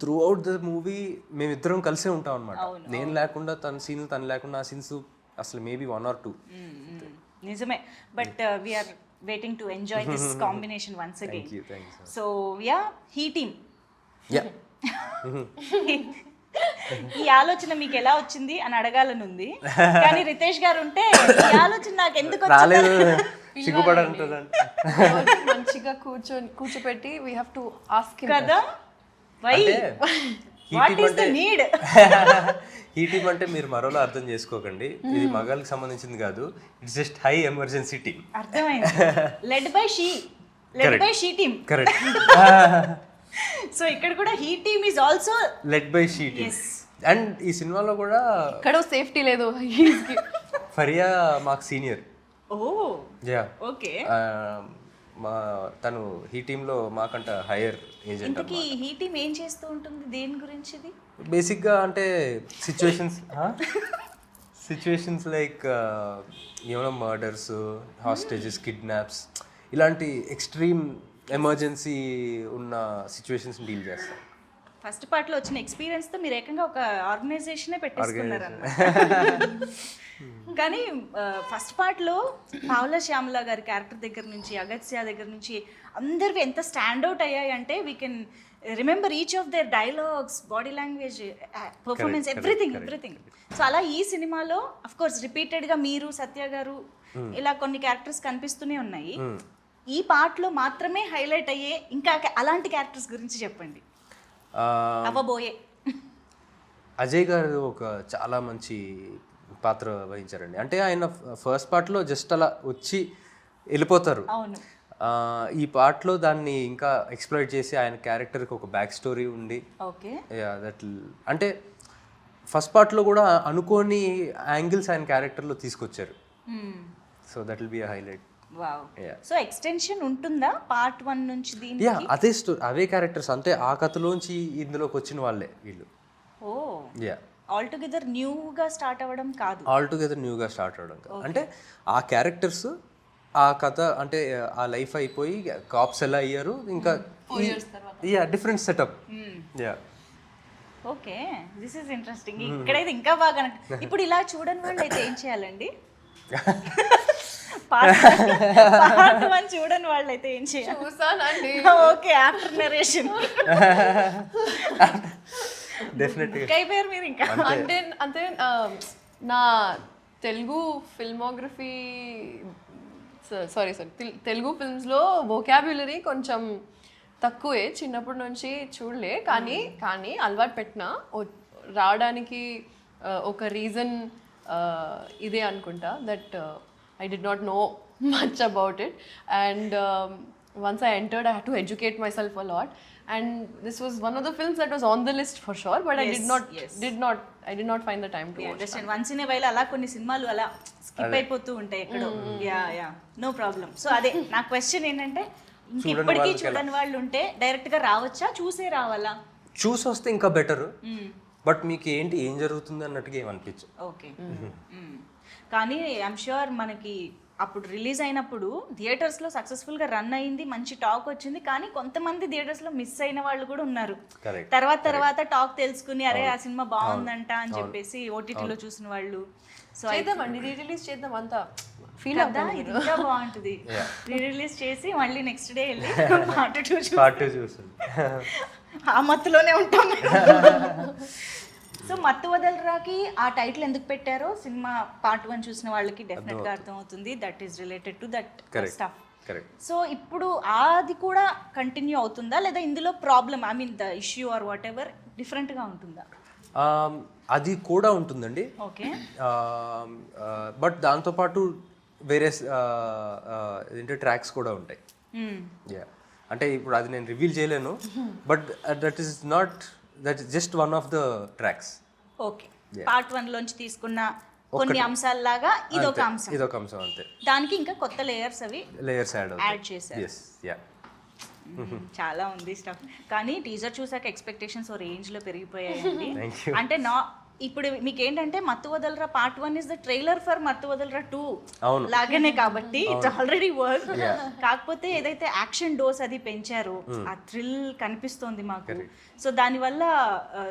Through out the movie మేమిద్దరం కలిసే ఉంటాం అనమాట నేను లేకుండా తన సీన్ తను లేకుండా ఆ సీన్స్ అసలు మేబీ వన్ ఆర్ టూ. నిజమే. But we are waiting to enjoy this combination once again so yeah he team yeah ఈ ఆలోచన మీకు ఎలా వచ్చింది అని అడగాలని ఉంది. కానీ రితేష్ గారు ఉంటే ఈ ఆలోచన నాకు ఎందుకు వచ్చింది? రాలేదు. సిగ్గుపడంటుందండి మంచిగా కూర్చొని కూర్చోపెట్టి వీ హ్యావ్ టు ఆస్క్ కదా? ఈ టీమ్ అంటే మీరు మరోలా అర్థం చేసుకోకండి. ఇది మగాళ్ళకి సంబంధించింది కాదు. It's just high emergency team అర్థమైంది. Led by she led by she team correct so ఇక్కడ కూడా he team is also led by she team. And ఈ సినిమాలో కూడా ఎక్కడో సేఫ్టీ లేదు. ఫరియా మాకు సీనియర్ ఓ యా ఓకే మా తను ఈ టీంలో మాకంట హైయర్ ఏజెంట్ ఇంతకీ హీ టీమ్ ఏం చేస్తూ ఉంటుంది? దేని గురించి ఇది బేసిక్గా అంటే సిచ్యువేషన్స్ సిచ్యువేషన్స్ లైక్ ఏమైనా మర్డర్స్ హాస్టేజెస్ కిడ్నాప్స్ ఇలాంటి ఎక్స్ట్రీమ్ ఎమర్జెన్సీ ఉన్న సిచ్యువేషన్స్ డీల్ చేస్తాం. ఫస్ట్ పార్ట్లో వచ్చిన ఎక్స్పీరియన్స్తో మీరు ఏకంగా ఒక ఆర్గనైజేషనే పెట్టేసుకున్నారు కానీ ఫస్ట్ పార్ట్లో పావుల శ్యామల గారి క్యారెక్టర్ దగ్గర నుంచి అగత్య దగ్గర నుంచి అందరివి ఎంత స్టాండ్ అవుట్ అయ్యాయి అంటే we can remember each of their dialogues body language performance everything everything so అలా ఈ సినిమాలో అఫ్ కోర్స్ రిపీటెడ్గా మీరు సత్య గారు ఇలా కొన్ని క్యారెక్టర్స్ కనిపిస్తూనే ఉన్నాయి. ఈ part లో మాత్రమే హైలైట్ అయ్యే ఇంకా అలాంటి క్యారెక్టర్స్ గురించి చెప్పండి. అవ్వబోయే. అజయ్ గారు ఒక చాలా మంచి పాత్ర వహించారండి. అంటే ఆయన ఫస్ట్ పార్ట్లో జస్ట్ అలా వచ్చి వెళ్ళిపోతారు. ఈ పార్ట్లో దాన్ని ఇంకా ఎక్స్ప్లోర్ చేసి ఆయన క్యారెక్టర్కి ఒక బ్యాక్ స్టోరీ ఉండి ఓకే. దట్ అంటే ఫస్ట్ పార్ట్లో కూడా అనుకోని యాంగిల్స్ ఆయన క్యారెక్టర్లో తీసుకొచ్చారు. So that will be highlight. So extension ఉంటుందా పార్ట్ వన్ నుంచి యా అదే స్టో అవే క్యారెక్టర్స్. అంటే ఆ కథలోంచి ఇందులోకి వచ్చిన వాళ్ళే వీళ్ళు. ఓ. యా. ఆల్ టుగెదర్ న్యూగా స్టార్ట్ అవ్వడం కాదు. ఆల్ టుగెదర్ న్యూగా స్టార్ట్ అవడం కాదు. అంటే ఆ క్యారెక్టర్స్ ఆ కథ అంటే ఆ లైఫ్ అయిపోయి కాప్స్ ఎలా అయ్యారు ఇంకా yeah different setup yeah okay this is interesting ఇక్కడైతే ఇంకా బాగా ఇప్పుడు ఇలా చూడని వాళ్ళు అయితే ఏం చేయాలండి? పార్ట్ వన్ చూడని వాళ్ళు అయితే ఏం చేయాలి? చూసానండి. ఓకే ఆఫ్టర్ నరేషన్ అయిపోయారు మీరు ఇంకా. అంటే అంటే నా Telugu filmography sorry sorry Telugu ఫిల్మ్స్లో vocabulary కొంచెం తక్కువే. చిన్నప్పటి నుంచి చూడలే. కానీ కానీ అలవాటు పెట్టిన రావడానికి ఒక రీజన్ ఇదే అనుకుంటా. That I did not know much about it and once I entered, I had to educate myself a lot. And this was one of the films that was on the list for sure, but I did Yes, not yes. did not I did not find the time to watch. Understand once in while అలా కొన్ని సినిమాలు అలా skip అయిపోతూ ఉంటాయి ఎక్కడో. Yeah yeah no problem so అదే నా question ఏంటంటే ఇంకెప్పటికీ చూడని వాళ్ళు ఉంటే డైరెక్ట్గా రావచ్చా? చూసే రావాలా? చూసి వస్తే ఇంకా బెటర్ బట్ మీకు ఏంటి ఏం జరుగుతుంది అన్నట్టుగా ఏమనిపించు ఓకే కానీ ఐమ్ షూర్ మనకి అప్పుడు రిలీజ్ అయినప్పుడు థియేటర్స్లో సక్సెస్ఫుల్గా రన్ అయింది మంచి టాక్ వచ్చింది కానీ కొంతమంది థియేటర్స్లో మిస్ అయిన వాళ్ళు కూడా ఉన్నారు. కరెక్ట్ తర్వాత తర్వాత టాక్ తెలుసుకుని అరే ఆ సినిమా బాగుందంట అని చెప్పేసి ఓటీటీలో చూసిన వాళ్ళు. సో చేద్దామండి రీ రిలీజ్ చేద్దాం అంతా ఫీల్ కదా ఇది ఇంకా బాగుంటుంది. రీ రిలీజ్ చేసి మళ్ళీ నెక్స్ట్ డే వెళ్ళి పార్ట్ టూ చూ పార్ట్ టూ చూస్తుంది ఆ మత్తులోనే ఉంటాం. సో మత్తు వదలరాకి ఆ టైటిల్ ఎందుకు పెట్టారో సినిమా పార్ట్ వన్ చూసిన వాళ్ళకి డెఫినెట్గా అర్థమవుతుంది. That is related to that stuff so ఇప్పుడు అది కూడా కంటిన్యూ అవుతుందా? లేదా ఇందులో problem I mean the issue or whatever డిఫరెంట్గా ఉంటుందా? అది కూడా ఉంటుందండి. ఓకే బట్ దాంతోపాటు వేరే ఏంటంటే ట్రాక్స్ కూడా ఉంటాయి. యా అంటే ఇప్పుడు అది నేను రివీల్ చేయలేను. But that is not that just one of the tracks okay part one లోంచి తీసుకున్న కొన్ని అంశాల్లాగా ఇది ఒక అంశం. ఇదొక అంశం అంతే. దానికి ఇంకా కొత్త లేయర్స్ అవి లేయర్స్ యాడ్ యాడ్ చేశారు. ఎస్ యా చాలా ఉంది స్టఫ్ కానీ టీజర్ చూసాక ఎక్స్పెక్టేషన్స్ ఓ రేంజ్లో పెరిగిపోయాయండి. Thank you. అంటే నా ఇప్పుడు మీకు ఏంటంటే Mathu Vadalara part one is the trailer for Mathu Vadalara two. లాగానే కాబట్టి ఇట్స్ ఆల్రెడీ వర్క్ కాకపోతే ఏదైతే యాక్షన్ డోస్ అది పెంచారో ఆ థ్రిల్ కనిపిస్తోంది మాకు. సో దానివల్ల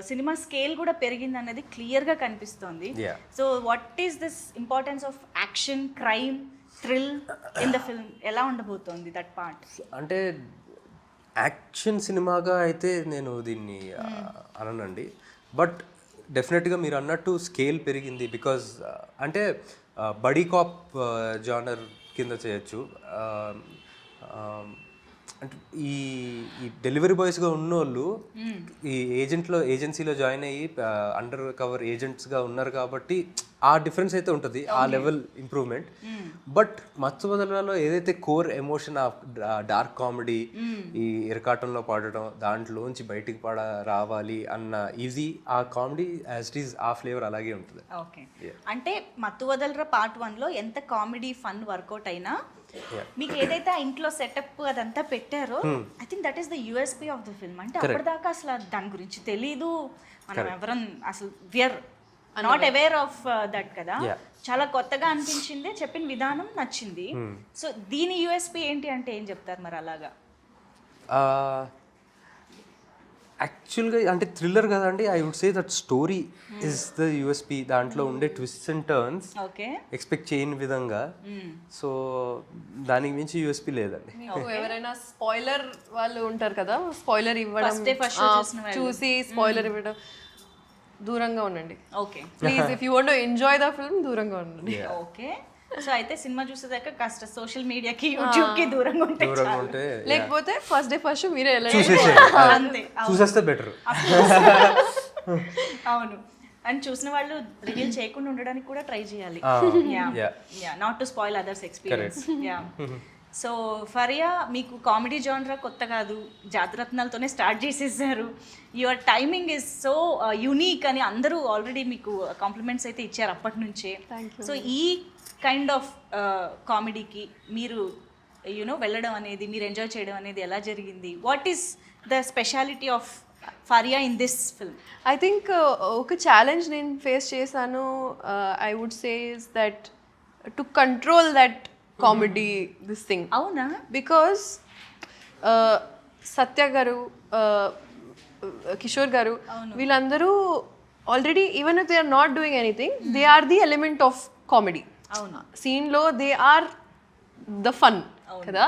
సినిమా స్కేల్ కూడా పెరిగింది అనేది క్లియర్గా కనిపిస్తోంది. So what is this importance of action crime thrill in the film ఎలా ఉండబోతోంది దట్ పార్ట్ అంటే యాక్షన్ సినిమాగా అయితే నేను దీన్ని ఆ, అననండి. బట్ డెఫినెట్గా మీరు అన్నట్టు స్కేల్ పెరిగింది బికాజ్ uh, అంటే బడీ కాప్ జానర్ కింద చేయొచ్చు. Um, um, అంటే ఈ ఈ డెలివరీ బాయ్స్గా ఉన్నోళ్ళు ఈ ఏజెంట్లో ఏజెన్సీలో జాయిన్ అయ్యి అండర్ కవర్ ఏజెంట్స్గా ఉన్నారు కాబట్టి ఆ డిఫరెన్స్ అయితే ఉంటుంది ఆ లెవెల్ ఇంప్రూవ్మెంట్ బట్ మత్తు బదలలో ఏదైతే కోర్ ఎమోషన్ ఆ డార్క్ కామెడీ ఈ ఇరకాటంలో పాడటం దాంట్లోంచి బయటికి పడ రావాలి అన్న ఈజీ ఆ కామెడీ యాజ్ ఇట్ ఈస్ ఆ ఫ్లేవర్ అలాగే ఉంటుంది. ఓకే. అంటే మత్తు వదలరా పార్ట్ వన్లో ఎంత కామెడీ ఫన్ వర్కౌట్ అయినా మీకు ఏదైతే ఆ ఇంట్లో సెటప్ అదంతా పెట్టారో I think that is the USP of the film అంటే అప్పటిదాకా అసలు దాని గురించి తెలీదు. మనం ఎవరం అసలు we are not aware of that కదా. చాలా కొత్తగా అనిపించింది చెప్పిన విధానం నచ్చింది. సో దీని యూఎస్పీ ఏంటి అంటే ఏం చెప్తారు మరి అలాగా? యాక్చువల్గా అంటే థ్రిల్లర్ కదండి I would say that story is the USP దాంట్లో ఉండే twist and turns okay expect చేయని విధంగా. సో దానికి మించి యూఎస్పి లేదండి. ఎవరైనా స్పాయిలర్ వాళ్ళు ఉంటారు కదా స్పాయిలర్ ఇవ్వడం. చూసి స్పాయిలర్ ఇవ్వడం దూరంగా ఉండండి. Okay please if you want enjoy the film దూరంగా ఉండండి. ఓకే సో అయితే సినిమా చూసేదాకా కాస్త సోషల్ మీడియాకి యూట్యూబ్కి దూరంగా ఉంటే దూరంగా ఉంటే లేకపోతే ఫస్ట్ డే ఫస్ట్ మీరే అంతే చూసేస్తే బెటర్ అవును. అండ్ చూసిన వాళ్ళు రివీల్ చేయకుండా ఉండడానికి కూడా ట్రై చేయాలి. Not to spoil others experience yeah so Faria మీకు కామెడీ జానరా కొత్త కాదు. జాతరత్నాలతోనే స్టార్ట్ చేసేసారు. Your timing is so unique అని అందరూ ఆల్రెడీ మీకు కాంప్లిమెంట్స్ అయితే ఇచ్చారు అప్పటి నుంచే. సో ఈ కైండ్ ఆఫ్ కామెడీకి మీరు యూనో వెళ్ళడం అనేది మీరు ఎంజాయ్ చేయడం అనేది ఎలా జరిగింది? What is the speciality of Faria in this film I think ఒక ఛాలెంజ్ నేను ఫేస్ చేశాను I would say is that to control that comedy this thing అవునా? బికాస్ సత్య గారు uh, కిషోర్ గారు వీళ్ళందరూ already even they are not doing anything they are the element of comedy అవును? సీన్లో they are the fun కదా?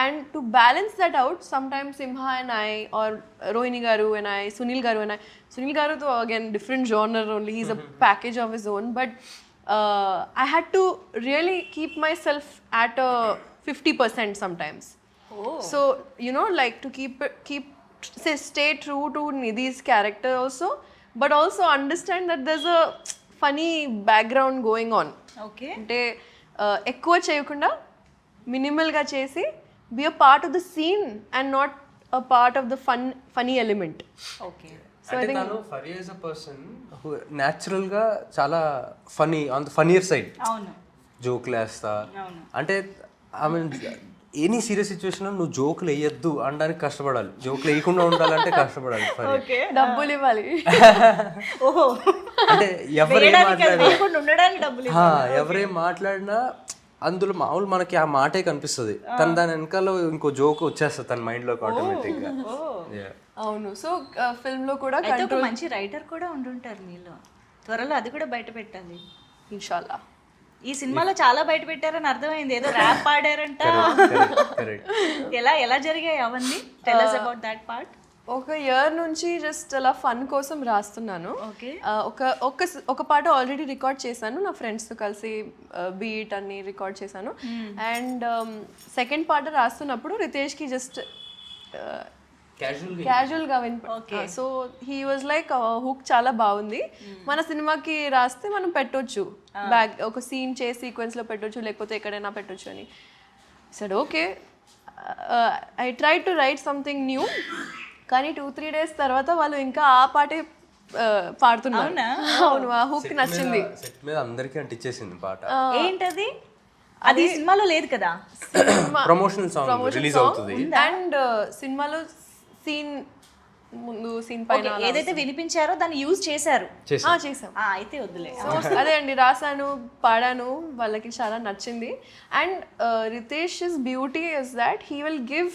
And to balance that out some time Simha and I are Rohini garu and I Sunil గారు and I Sunil garu తో again different genre only he's a package of his own but I had to really keep myself at fifty percent sometimes so you know like to keep it keep say stay true to nidhi's character also but also understand that there's a funny background going on. Okay అంటే ఎక్కువ చేయకుండా మినిమల్గా చేసి be a part of the scene and not a part of the fun funny element okay as a పర్సన్గా చాలా funny on the funnier side అవును. జోకులు వేస్తా అవును. అంటే I mean any serious situation నువ్వు జోకులు వేయద్దు అనడానికి కష్టపడాలి. జోకులు వేయకుండా ఉండాలంటే కష్టపడాలి. ఓకే డబ్బులు ఇవ్వాలి. ఓహో. అంటే ఎవరేం మాట్లాడినా ఎవరేం మాట్లాడినా అందులో మామూలు మనకి ఆ మాటే కనిపిస్తుంది. తన దాని వెనకాల ఇంకో జోక్ వచ్చేస్తుంది తన మైండ్లోకి ఆటోమేటిక్గా. అవును. సో ఫిల్మ్లో కూడా అయితే ఒక మంచి రైటర్ కూడా ఉండుంటారు మీలో. త్వరలో అది కూడా బయట పెట్టాలి ఇన్షాల్లా. ఈ సినిమాలో చాలా బయట పెట్టారని అర్థమైంది. ఏదో ర్యాప్ పాడారంట. ఎలా ఎలా జరిగాయి అవన్నీ? టెల్ అబౌట్ దట్ పార్ట్ ఒక ఇయర్ నుంచి జస్ట్ అలా ఫన్ కోసం రాస్తున్నాను. ఒక ఒక ఒక పాట ఆల్రెడీ రికార్డ్ చేశాను. నా ఫ్రెండ్స్తో కలిసి బీట్ అన్ని రికార్డ్ చేశాను. అండ్ సెకండ్ పాట రాస్తున్నప్పుడు రితేష్కి జస్ట్ Casual గా క్యాజువల్గా వినిప so he was like hook చాలా బాగుంది. మన సినిమాకి రాస్తే మనం పెట్టొచ్చు. బ్యాక్ ఒక సీన్ చేసి సీక్వెన్స్లో పెట్టొచ్చు లేకపోతే ఎక్కడైనా పెట్టొచ్చు అని. Said okay I try to write something new కానీ టూ త్రీ డేస్ తర్వాత వాళ్ళు ఇంకా ఆ పాటే uh, పాడుతున్నారు. అవును? ఆ హుక్ నచ్చింది. సెట్ మీద అందరికీ అంటించేసింది పాట. ఏంటది? అది సినిమాలో లేదు కదా? ప్రమోషనల్ సాంగ్ రిలీజ్ అవుతుంది. అండ్ సినిమాలో సీన్ ముందు సీన్ పైన ఏదైతే వినిపించారో దాన్ని యూజ్ చేశారు. చేసాం అయితే వద్దులే. సో అదే అండి రాసాను పాడాను వాళ్ళకి చాలా నచ్చింది. And Ritesh is beauty is that he will give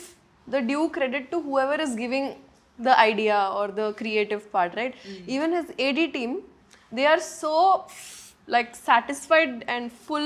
the due credit to whoever is giving the idea or the creative part right even his AD team they are so like satisfied and full